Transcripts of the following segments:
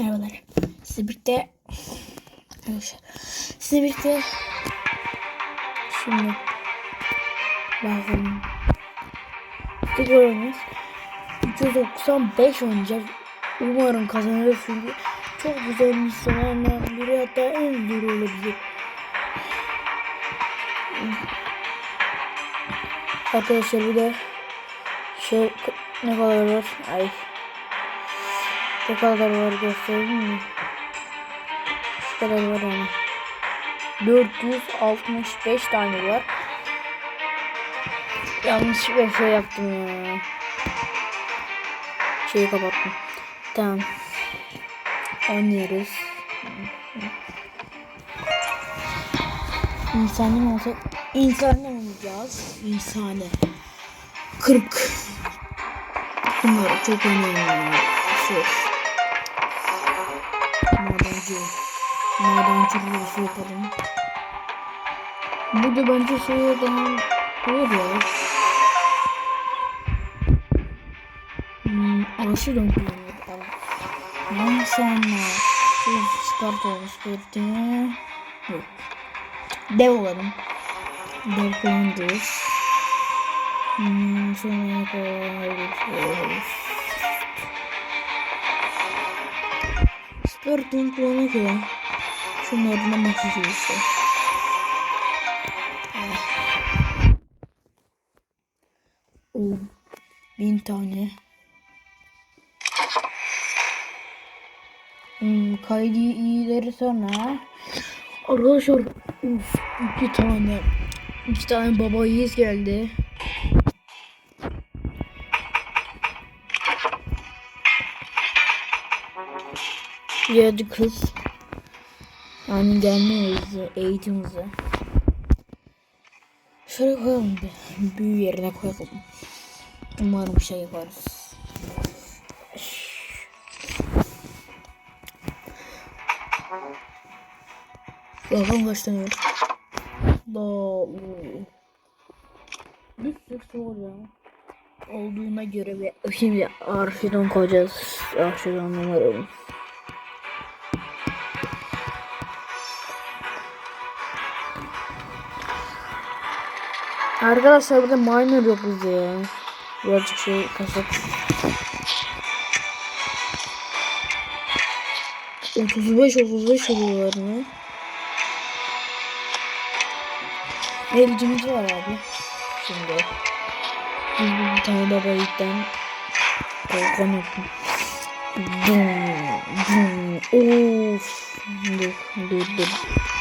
Merhabalar. Size birlikte arkadaşlar. Birlikte şimdi bakalım. Tekrar oynuyoruz. 295 oynayacağız. Umarım kazanırız çünkü çok güzel misyonlardan biri hatta en zor olabilir. Arkadaşlar bir de şey ne kadar var? Ay ne kadar var göstereyim mi? Şu kadar var yani. 465 tane var. Yanlışlıkla şey yaptım ya. Şeyi kapattım. Tamam. Oynuyoruz. İnsani mi olsak? İnsani olacağız. İnsani. 40. Bunlar çok önemli. Şey. Madenci. Madenci ruhusu yapalım. Burada bence şeye daha olur ya. Hmm, aşı da kullanıyor. Ondan sonra Uf, start olmuş bir Yok. Dev olalım. Dev kullanacağız. Hmm, sonra koyalım. Spurting kullanmak ya. Şunlardan bakacağız işte. Oh, bin tane. Hmm, kaydı iyileri sonra. Arkadaşlar uf, iki tane iki tane baba yiğit geldi. Geldi kız. Yani gelmiyoruz eğitimimize. Şöyle koyalım bir. Büyü yerine koyalım. Umarım şey yaparız. Bakalım kaç tane var. Da Bir sürü soru ya. Olduğuna göre ve şimdi arşivden koyacağız. Arşivden numaramı. Arkadaşlar burada miner yok bizde ya. Birazcık şey kasıp. 35 35 oluyorlar mı? Elcimiz var abi. Şimdi. Biz bir, tane baba yiğitten kalkan yaptım. Dum, dum. Of. Dur, dur, dur.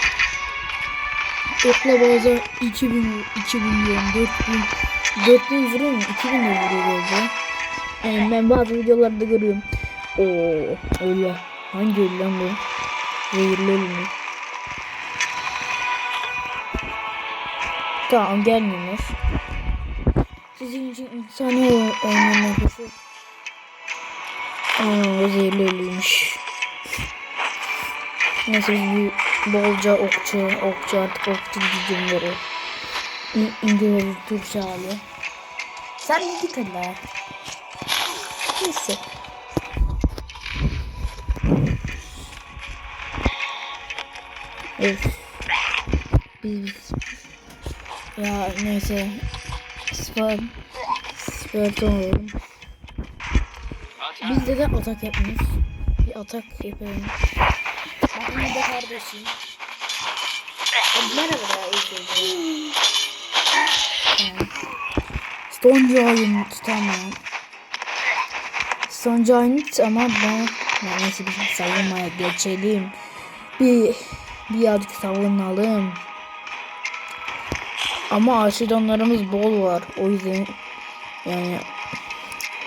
Okla bazen 2000, 2000 diyorum, 4000, 4000 vuruyor mu? 2000 de vuruyor galiba. Yani ben bazı videolarda görüyorum. Oo, öyle. Hangi öyle lan bu? Zehirli ölü mü? Tamam gelmiyorlar. Sizin için insani oynayan arkadaşlar. Aa, zehirli ölüymüş. Neyse bolca okçu, okçu artık okçu gücümleri. İngiliz Türkçe hali. Sen ne git hele. Neyse. Öf. Biz, biz. Ya neyse. Spam. Spam olalım. Bizde de atak yapmıyoruz. Bir atak yapalım. Da kardeşim. Merhaba özür Stone Giant tamam. Stone Giant ama ben ben neyse bir savunmaya geçelim. Bir birazcık savunalım. Ama arşidonlarımız bol var. O yüzden yani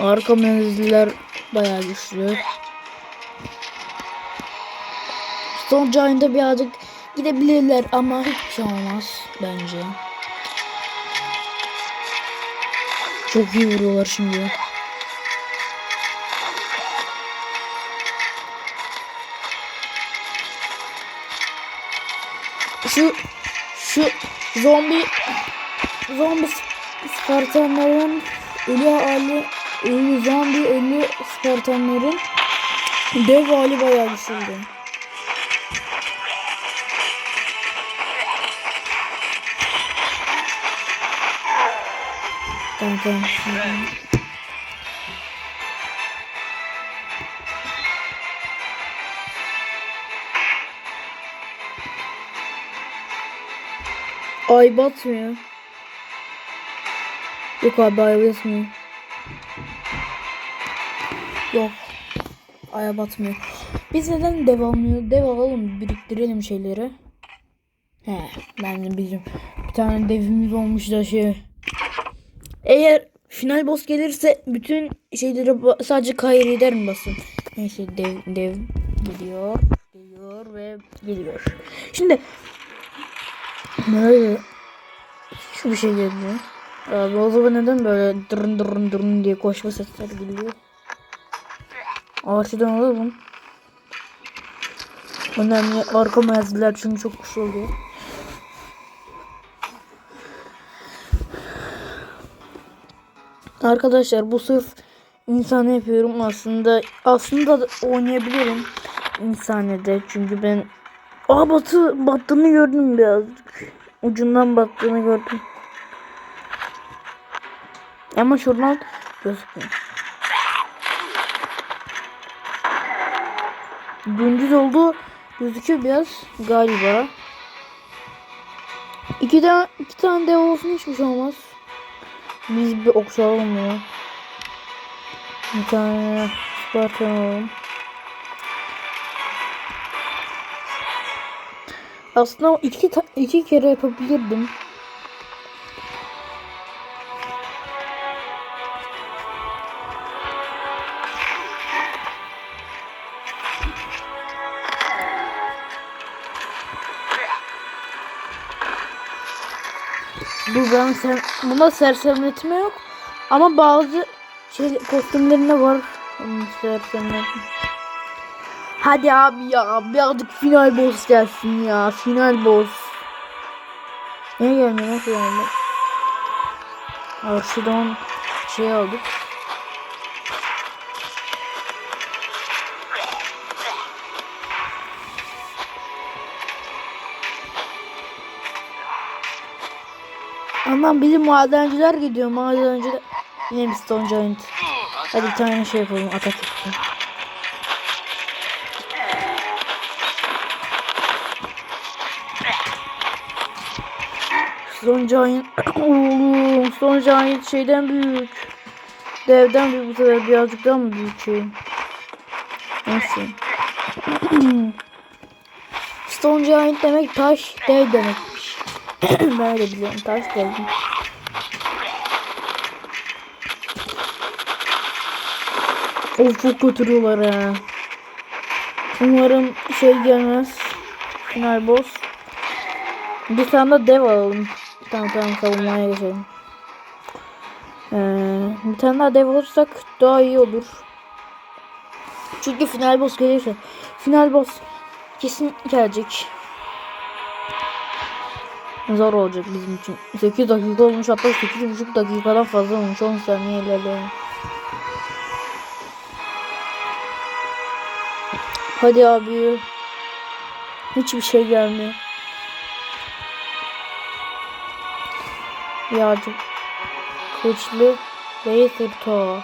arka menziller bayağı güçlü. Stone Giant'a birazcık gidebilirler ama hiçbir şey olmaz bence. Çok iyi vuruyorlar şimdi. Şu şu zombi zombi Spartanların ölü hali ölü zombi ölü Spartanların Dev hali bayağı güçlüydü. Tamam. tamam. Ay batmıyor. Yok abi ay batmıyor. Yok. Aya batmıyor. Biz neden dev almıyor? Dev alalım biriktirelim şeyleri. He ben de bizim bir tane devimiz olmuş da şey. Eğer final boss gelirse bütün şeyleri sadece kaybeder mi basın? Neyse dev dev geliyor. Geliyor ve geliyor. Şimdi böyle şu bir şey geliyor. Abi o zaman neden böyle dırın dırın dırın diye koşma sesler geliyor? Ağaçtan alalım. Önemli arka menziller çünkü çok kısa oluyor. Arkadaşlar bu sırf insan yapıyorum aslında. Aslında da oynayabilirim insanede. Çünkü ben Aa batı battığını gördüm birazcık. Ucundan battığını gördüm. Ama şuradan gözükmüyor gündüz oldu. Gözüküyor biraz galiba. İki, de, iki tane dev olsun hiçbir şey olmaz biz bir okşayalım ya. Bir tane Spartan alalım. Aslında iki, iki kere yapabilirdim. Bu ben sen buna sersemletme yok ama bazı şey kostümlerinde var sersemletme. Hadi abi ya birazcık final boss gelsin ya final boss. Niye gelmiyor nasıl geldi? Arşidan şey aldık. Aman bizim madenciler gidiyor madenciler. Yine bir Stone Giant. Hadi bir tane şey yapalım atak etsin. Stone Giant. Stone Giant şeyden büyük. Devden büyük bu sefer birazcık daha mı büyük şey? Neyse. Stone Giant demek taş dev demekmiş. Ben de biliyorum taş dev. Of çok götürüyorlar ha. Umarım şey gelmez. Final boss. Bir tane de dev alalım. Tamam tamam savunmaya geçelim. Ee, bir tane daha dev olursak daha iyi olur. Çünkü final boss gelirse. Final boss kesin gelecek. Zor olacak bizim için. 8 dakika olmuş hatta 8,5 dakikadan fazla olmuş 10 saniye ilerliyor. Hadi abi. Hiçbir şey gelmiyor. Yağcı. Kılıçlı. Laser to.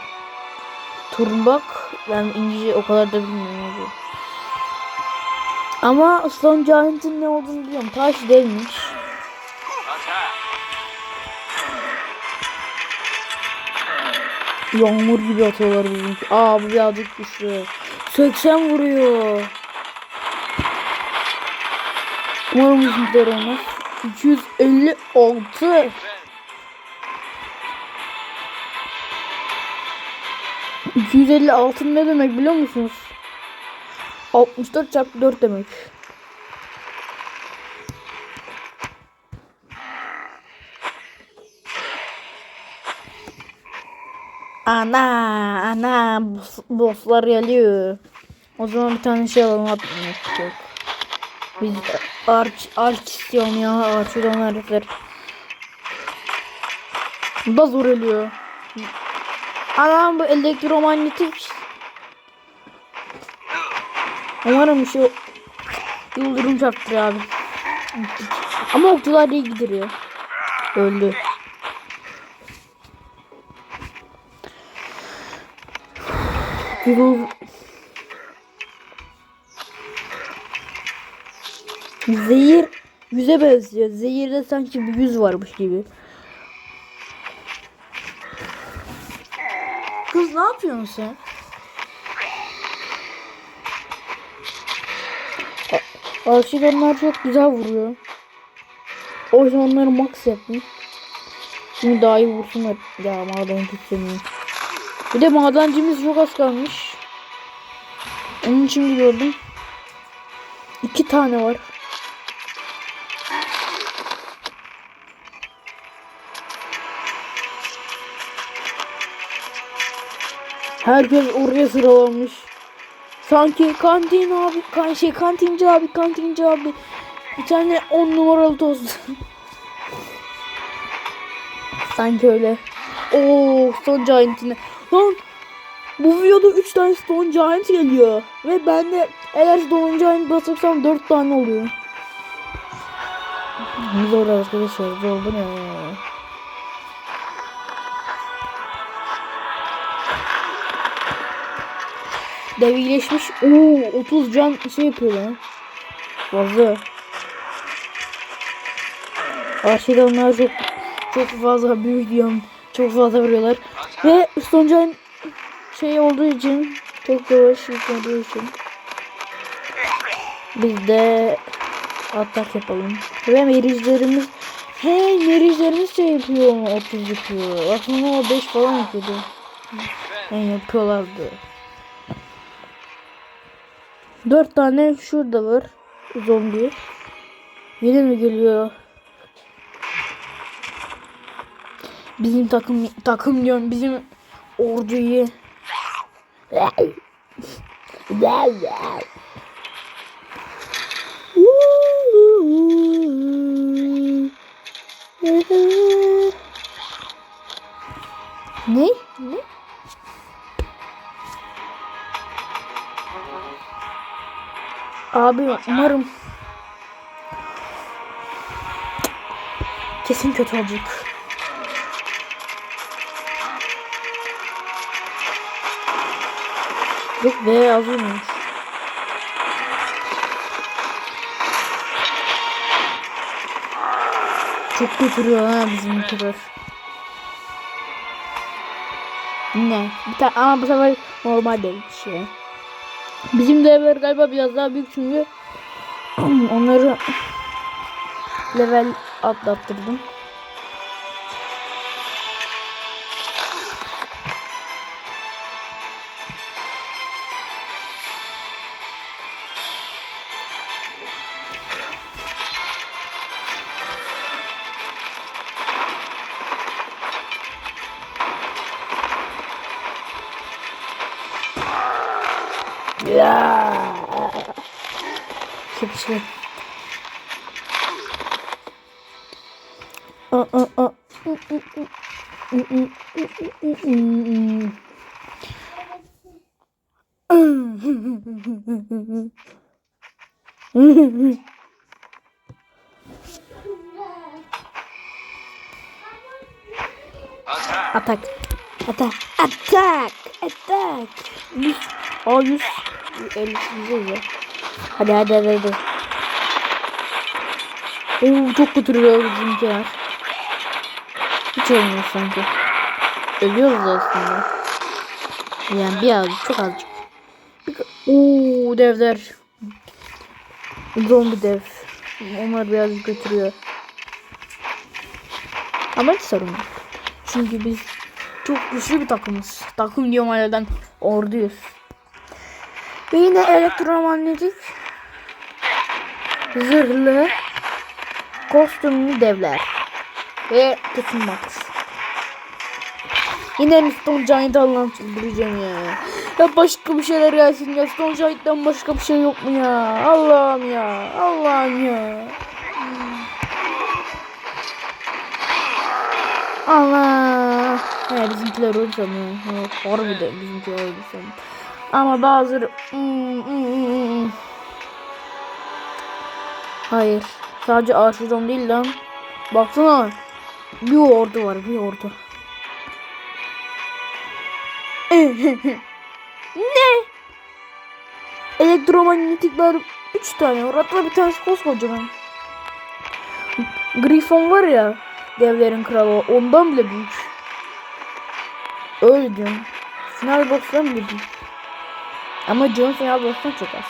Turbak. Ben İngilizce o kadar da bilmiyorum. Ama Stone Giant'ın ne olduğunu biliyorum. Taş değilmiş. Yağmur gibi atıyorlar bizimki. Aa bu birazcık güçlü. 80 vuruyor. Umarım bizimkiler olmaz. 256. ...250 altın ne demek biliyor musunuz? 64 çarpı 4 demek. Ana ana boss, bosslar geliyor. O zaman bir tane şey alalım atmak yok. Biz arç arç istiyorum ya arçıdan herifler. Bu da zor ölüyor. Anam bu elektromanyetik. Umarım şu yıldırım çarptırıyor abi. Ama okçular iyi gidiyor. Öldü. Yıl... Zehir yüze benziyor. Zehirde sanki bir yüz varmış gibi. Kız ne yapıyorsun sen? Arşivenler çok güzel vuruyor. O yüzden onları max yaptım. Şimdi daha iyi vursunlar. Ya maden istemiyorum. Bir de madencimiz çok az kalmış. Onun için gidiyordum. İki tane var. Herkes oraya sıralanmış. Sanki kantin abi, kan şey kantinci abi, kantinci abi. Bir tane on numaralı tost. Sanki öyle. Oo, Stone Giant'ine. Lan bu videoda 3 tane Stone Giant geliyor. Ve ben de eğer Stone Giant basırsam 4 tane oluyor. Zor arkadaşlar, zor bu ne? Dev iyileşmiş. Oo 30 can şey yapıyor lan. Fazla. Aşağıda onlar çok çok fazla büyük diyorum. Çok fazla vuruyorlar. Ve Stoncan şey olduğu için çok yavaş yüklendiği için biz de atak yapalım. Ve mericilerimiz Hey mericilerimiz şey yapıyor 30 yapıyor. Aslında o 5 falan yapıyordu. Yani yapıyorlardı. Dört tane şurada var. Zombi. Yine mi geliyor? Bizim takım takım diyorum bizim orduyu. ne? Ne? Abi umarım kesin kötü olacak. Yok be az olmuş. Çok götürüyor ha bizimkiler. Ne? Bir tane ama bu sefer normal değil şey. Bizim devler galiba biraz daha büyük çünkü onları level atlattırdım. Sıkıştı. Aa, aa, aa. Atak. Atak. Atak. Atak. Yüz. O yüz. Elli yüz ya. Hadi hadi hadi hadi. Oo, çok götürüyor bizimkiler. Hiç olmuyor sanki. Ölüyoruz aslında. Yani biraz çok azıcık. Bir- Oo devler. Zombi dev. Onlar biraz götürüyor. Ama hiç sorun yok. Çünkü biz çok güçlü bir takımız. Takım diyorum aileden orduyuz. Ve yine elektromanyetik zırhlı kostümlü devler. Ve kesin max. Yine mi Stone Giant Allah'ım çıldıracağım ya. Ya başka bir şeyler gelsin ya. Stone Giant'tan başka bir şey yok mu ya? Allah'ım ya. Allah'ım ya. Allah. He bizimkiler öldü sanıyor. Yok harbiden bizimkiler öldü sanıyor. Ama bazı Hmm, hmm, hmm, Hmm. Hayır. Sadece Arşidon değil lan. Baksana. Bir ordu var bir ordu. ne? Elektromanyetikler 3 tane var. Hatta bir tanesi koskocaman. Griffon var ya. Devlerin kralı. Ondan bile büyük. Öyle diyorum. Final boss'tan bile. Ama John final boss'tan çok az.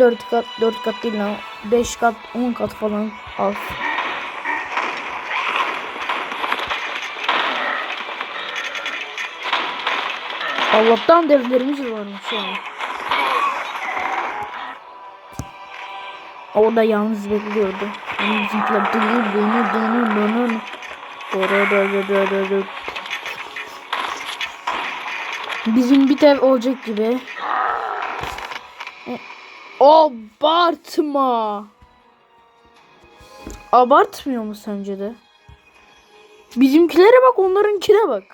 4 kat, 4 kat değil lan. 5 kat, 10 kat falan az. Allah'tan devlerimiz varmış yani. Orada yalnız bekliyordu. Ama bizimkiler dönüyor, dönüyor, dönüyor, dönüyor. Orada, orada, orada, orada. Bizim bir dev olacak gibi. Abartma. Abartmıyor mu sence de? Bizimkilere bak onlarınkine bak.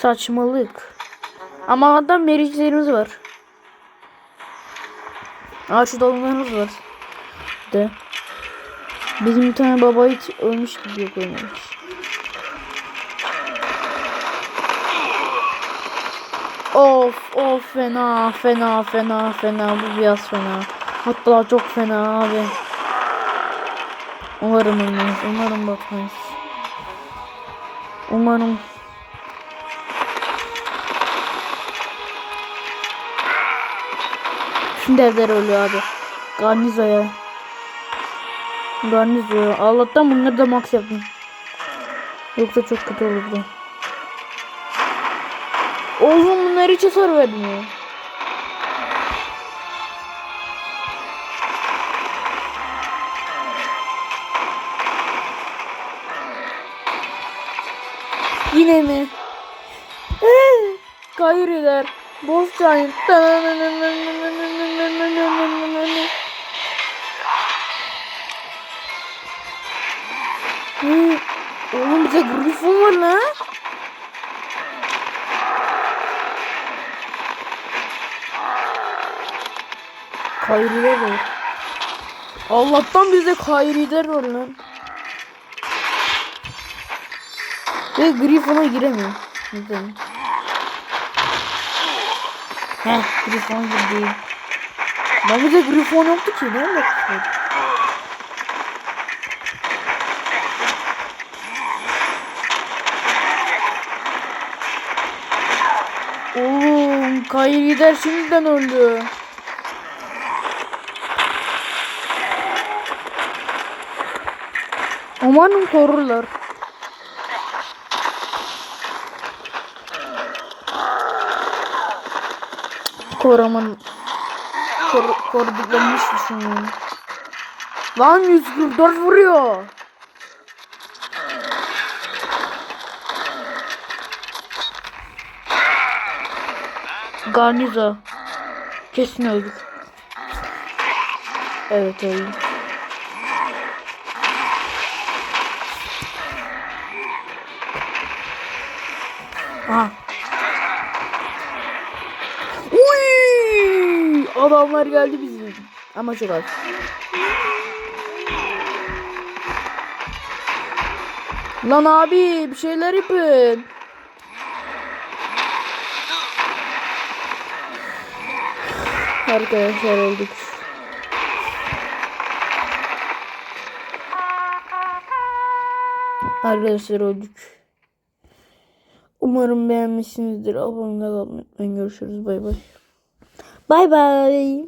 Saçmalık. Ama hatta meriçlerimiz var. Aa şu dalınlarımız var. De. Bizim bir tane baba hiç ölmüş gibi yok ölmemiş. Of of fena fena fena fena bu biraz fena. Hatta çok fena abi. Umarım ölmeyiz. Umarım bakmayız. Umarım. Şimdi evler ölüyor abi. Garnizo'ya. Garnizo'ya. Allah'tan bunları da max yaptım. Yoksa çok kötü olurdu. Oğlum bunlar hiç hasar vermiyor. Yine mi? Kayırıyorlar. Boss Giant. Hı, Oğlum bize Griffon var lan. Kayriler var. Allah'tan bizde Kayriler var lan. Ve Griffon'a giremiyor. Neden? Heh, Griffon girdi. Lan bize Griffon yoktu ki. Ne var? Oğlum Kayriler şimdiden öldü. Umarım korurlar. Koraman kor, koruduklarını hiç düşünmüyorum. Lan 144 vuruyor. Garnizo. Kesin öldük. Evet öldük. Aha. Uy! Adamlar geldi bizim. Ama çok az. Lan abi bir şeyler yapın. Arkadaşlar öldük. Arkadaşlar öldük. Umarım beğenmişsinizdir. Abone olmayı unutmayın. Görüşürüz. Bay bay. Bay bay.